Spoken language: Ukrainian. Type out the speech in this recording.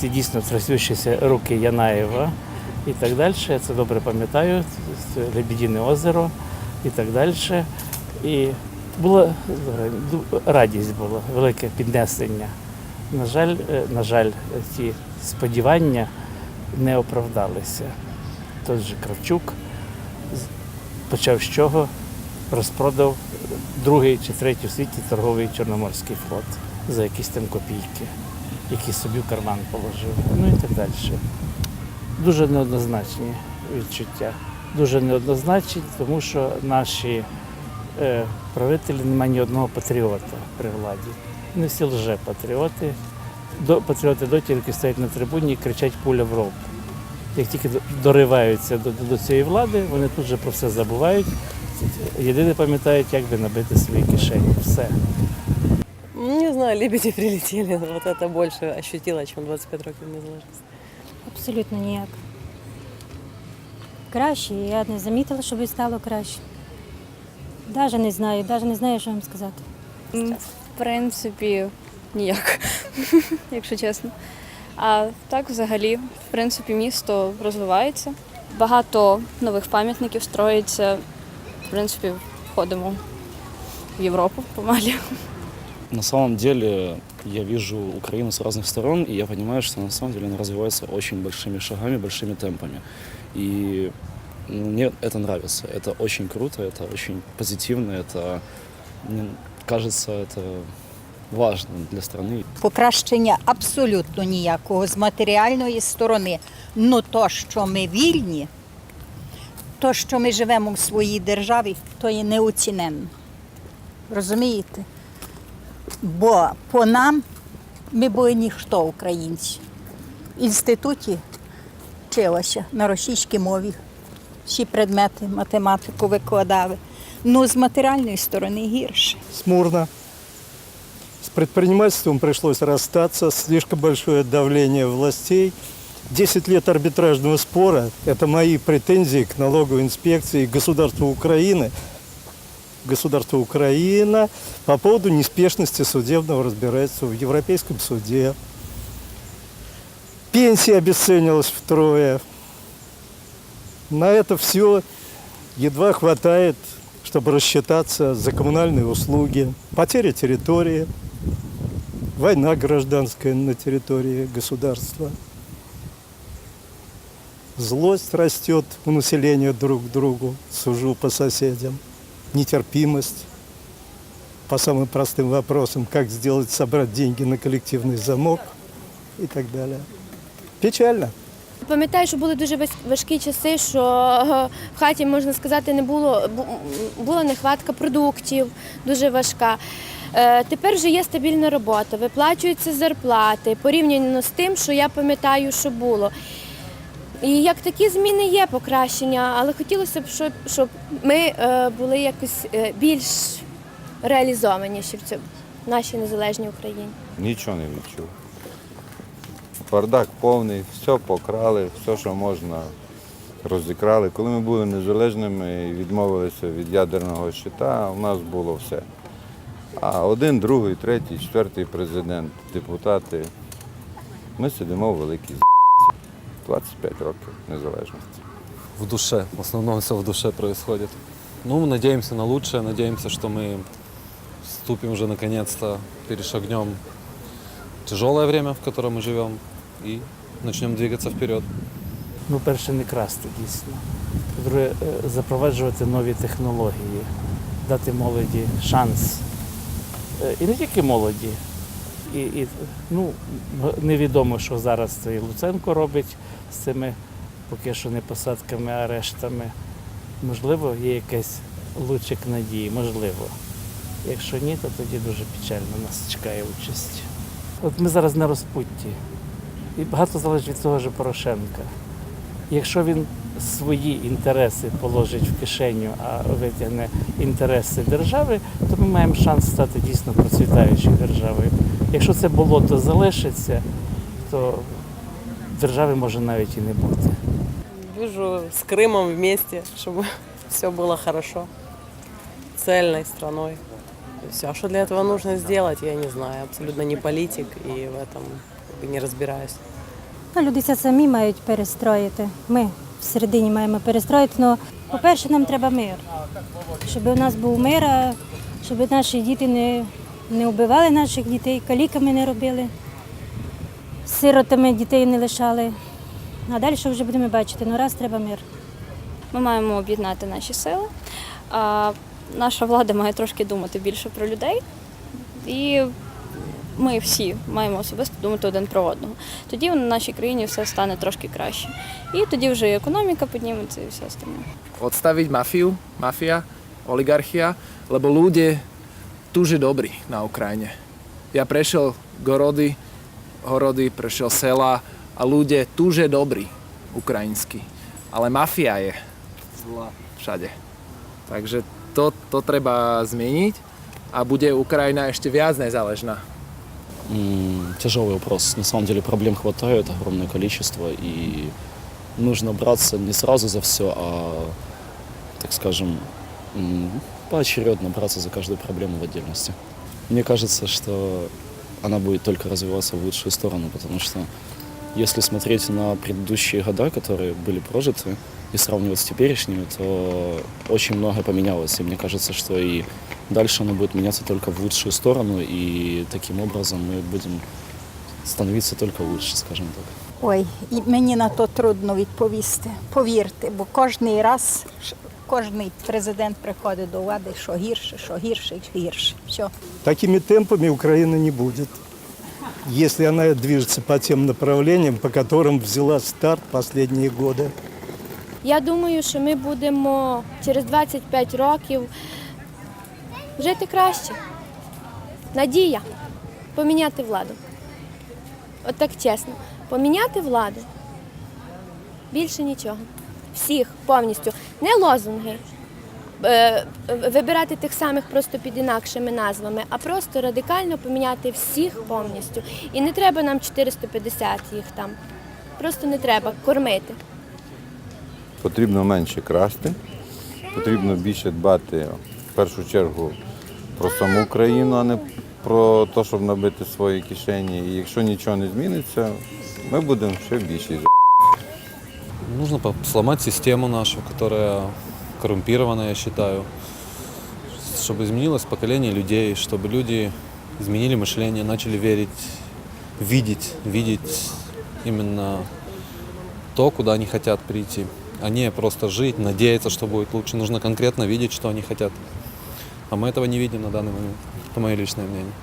ці дійсно трясущіся руки Янаєва і так далі. Я це добре пам'ятаю. Це Лебідіне озеро і так далі. І була радість була, велике піднесення. На жаль, е, на жаль, ці сподівання не оправдалися. Той же Кравчук почав з чого? Розпродав другий чи третій у світі торговий Чорноморський флот за якісь там копійки, які собі в карман положив. Ну і так далі. Дуже неоднозначні відчуття. Дуже неоднозначні, тому що наші е, правителі немає ні одного патріота при владі. Не всі лже-патріоти. До, патріоти доті, які стоять на трибуні і кричать пуля в роб. Як тільки до- дориваються до, до цієї влади, вони тут же про все забувають. Єдине пам'ятають, як би набити свої кишені. Все. Ну, Не знаю, лебеди прилетели. Вот это больше ощутила, чем 25 років незалежності. Абсолютно ніяк. Краще, я не замітила, щоб стало краще. Навіть не знаю, навіть не знаю, що вам сказати. В принципі, ніяк, якщо чесно. А так, взагалі, в принципі, місто розвивається. Багато нових пам'ятників строїться. В принципі, входимо в Європу помалі. На самом деле я вижу Украину с разных сторон, и я понимаю, что на самом деле она развивается очень большими шагами, большими темпами. И ну, мне это нравится. Это очень круто, это очень позитивно, это, мне кажется, это важно для страны. Покращення абсолютно ніякого з матеріальної сторони. Ну то, що ми вільні, то, що ми живемо в своїй державі, то є неоціненно. Розумієте? Бо по нам ми були ніхто, українці. В інституті вчилася на російській мові. Всі предмети, математику викладали. Ну, з матеріальної сторони гірше. смурно. С предпринимательством пришлось расстаться, слишком большое давление властей. 10 лет арбитражного спора – это мои претензии к налоговой инспекции и государству Украины. Государство Украина по поводу неспешности судебного разбирательства в Европейском суде. Пенсия обесценилась втрое. На это все едва хватает, чтобы рассчитаться за коммунальные услуги. Потеря территории, война гражданская на территории государства. Злость растет у населения друг к другу, сужу по соседям. Нетерпимость по самым простым вопросам, как сделать, собрать деньги на коллективный замок и так далее. Печально. Пам'ятаю, що були дуже важ- важкі часи, що е, в хаті, можна сказати, не було, бу- була нехватка продуктів, дуже важка. Е, Тепер вже є стабільна робота, виплачуються зарплати порівняно з тим, що я пам'ятаю, що було. І як такі зміни є покращення, але хотілося б, щоб, щоб ми е, були якось е, більш реалізованіші в цьому нашій незалежній Україні. Нічого не відчув. Бардак повний, все покрали, все, що можна, розікрали. Коли ми були незалежними і відмовилися від ядерного щита, у нас було все. А один, другий, третій, четвертий президент, депутати. Ми сидимо в великій. 25 років незалежності. в душе. В основном все в душе происходит. Ну, мы надеемся на лучшее, надеемся, что мы вступим уже наконец-то, перешагнем тяжелое время, в котором мы живем, и начнем двигаться вперед. Ну, перше, не красти дійсно. По-друге, е, запроваджувати нові технології, дати молоді шанс. Е, І не тільки молоді. І, і, ну, невідомо, що зараз цей Луценко робить з цими поки що не посадками, а арештами. Можливо, є якийсь лучик надії, можливо. Якщо ні, то тоді дуже печально нас чекає участь. От ми зараз на розпутті. І багато залежить від того ж Порошенка. Якщо він свої інтереси положить в кишеню, а витягне інтереси держави, то ми маємо шанс стати дійсно процвітаючою державою. Якщо це болото залишиться, то держави може навіть і не бути. Вижу с Крымом вместе, чтобы все было хорошо. Цельной страной. Все, что для этого нужно сделать, я не знаю. Абсолютно не политик и в этом как бы не разбираюсь. Ну, люди це самі мають перестроїти. Ми всередині маємо перестроїти. Ну, по-перше, нам треба мир. Щоб у нас був мир, щоб наші діти не, не вбивали наших дітей, каліками не робили, сиротами дітей не лишали. А далі вже будемо бачити. Ну раз треба мир. Ми маємо об'єднати наші сили. А наша влада має трошки думати більше про людей. І ми всі маємо особисто думати один про одного. Тоді в нашій країні все стане трошки краще. І тоді вже і економіка підніметься і все остальне. odstaviť mafiu, mafia, oligarchia, lebo ľudia tuže dobrí na Ukrajine. Ja prešiel gorody, horody, prešiel sela a ľudia tuže dobrí ukrajinskí. Ale mafia je zlá všade. Takže to, to treba zmeniť a bude Ukrajina ešte viac nezáležná. Тяжелый вопрос. На самом деле проблем хватает, огромное количество, и нужно браться не сразу за все, а, так скажем, поочередно браться за каждую проблему в отдельности. Мне кажется, что она будет только развиваться в лучшую сторону, потому что если смотреть на предыдущие года, которые были прожиты, и сравнивать с теперешними, то очень многое поменялось. И мне кажется, что и дальше оно будет меняться только в лучшую сторону, и таким образом мы будем становиться только лучше, скажем так. Ой, і мені на то трудно відповісти. Повірте, бо кожний раз ш- кожний президент приходить до влади, що гірше, що гірше, що гірше. Все. Такими темпами Украина не будет. Если она движется по тем направлениям, по которым взяла старт последние годы. Я думаю, що ми будемо через 25 років жити краще. Надія поміняти владу. От так чесно. Поміняти владу. Більше нічого. Всіх повністю. Не лозунги. Е, Вибирати тих самих просто під інакшими назвами, а просто радикально поміняти всіх повністю. І не треба нам 450 їх там. Просто не треба кормити. Потрібно менше красти, потрібно більше дбати в першу чергу про саму країну, а не про те, щоб набити свої кишені. І якщо нічого не зміниться, ми будемо ще більші. Нужно сломать систему нашу, которая коррумпирована, я считаю. Чтобы изменилось поколение людей, чтобы люди изменили мышление, начали верить, видеть, видеть именно то, куда они хотят прийти, а не просто жить, надеяться, что будет лучше. Нужно конкретно видеть, что они хотят. А мы этого не видим на данный момент. Это мое личное мнение.